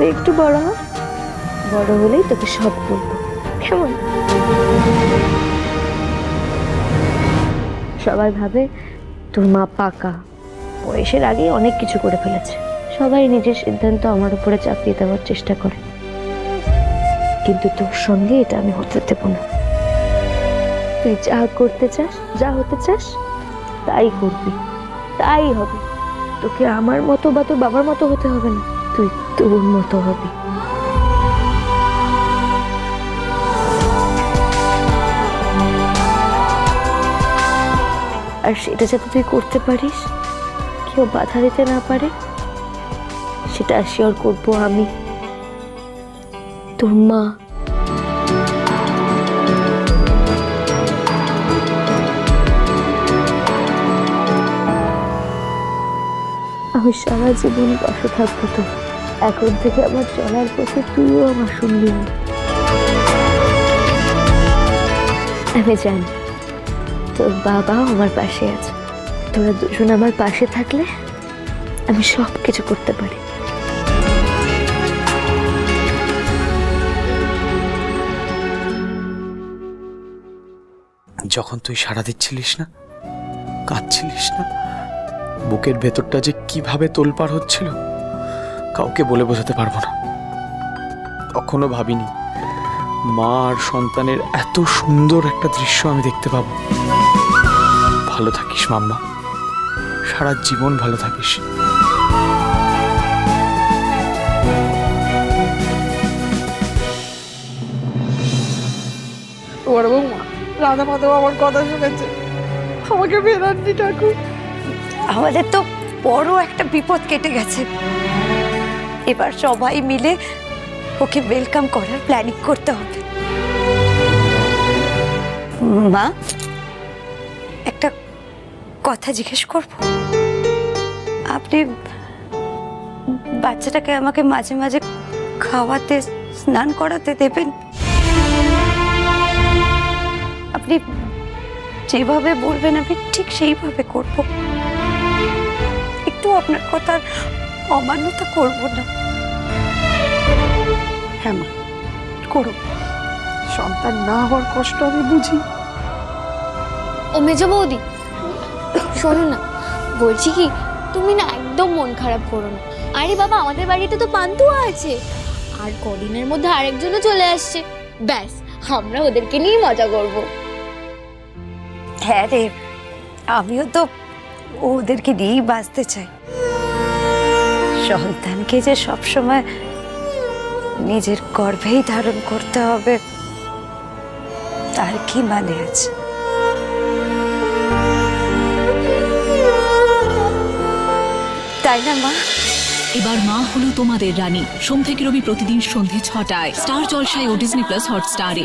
একটু বড় হ। বড় হলেই তোকে সব বলব। কেমন? সবাই ভাবে তোর মা পাকা। বয়সের আগেই অনেক কিছু করে ফেলেছে। সবাই নিজের সিদ্ধান্ত আমার উপরে চাপিয়ে দেওয়ার চেষ্টা করে। কিন্তু তোর সঙ্গে এটা আমি হতে দেব না। তুই যা করতে চাস, যা হতে চাস, তাই করবি। তাই হবে। তোকে আমার মতো বা তোর বাবার মতো হতে হবে না। তুই তোর মতো হবি। আর সেটা যাতে তুই করতে পারিস, কেউ বাধা দিতে না পারে, সেটা শিওর করব আমি। তোর মা। আমি সারা জীবন পাশে থাকব তো এখন থেকে আমার চলার পথে তুইও আমার শুনবি আমি জানি, তোর বাবাও আমার পাশে আছে। তোরা দুজন আমার পাশে থাকলে আমি সব কিছু করতে পারি। যখন তুই সাড়া দিচ্ছিলিস না, কাঁদছিলিস না, বুকের ভেতরটা যে কীভাবে তোলপাড় হচ্ছিল কাউকে বলে বোঝাতে পারব না। কখনো ভাবিনি মা আর সন্তানের এত সুন্দর একটা দৃশ্য আমি দেখতে পাবো। ভালো থাকিস মাম্মা। সারা জীবন ভালো থাকিস। তোমার বৌমা রাধা মাধব আমার কথা শুনেছে। আমাকে বেরাননি ঠাকুর। আমাদের তো বড় একটা বিপদ কেটে গেছে। এবার সবাই মিলে ওকে ওয়েলকাম করার প্ল্যানিং করতে হবে। মা, একটা কথা জিজ্ঞেস করব? আপনি বাচ্চাটাকে আমাকে মাঝে মাঝে খাওয়াতে, স্নান করাতে দেবেন? আপনি যেভাবে বলবেন, আমি ঠিক সেইভাবে করব। একটু আপনার কথার অমান্যতা করব না। হ্যাঁ মা করো। সন্তান না হওয়ার কষ্ট আমি বুঝি। ও মেজ বৌদি শোনো না বলছি কি তুমি না একদম মন খারাপ করো না। আরে বাবা আমাদের বাড়িতে তো পান্তুয়া আছে। আর কদিনের মধ্যে আরেকজনও চলে আসছে। ব্যাস আমরা ওদেরকে নিয়ে মজা করব। হ্যাঁ রে আমিও তো ওদেরকে নিয়েই বাঁচতে চাই। সন্তানকে যে সবসময় নিজের গর্ভেই ধারণ করতে হবে, তার কি মানে আছে? তাই না, মা? এবার মা হলো তোমাদের রানী। সোম থেকে রবি প্রতিদিন সন্ধে ছটায়। স্টার জলসায় ও ডিজনি প্লাস হটস্টারে।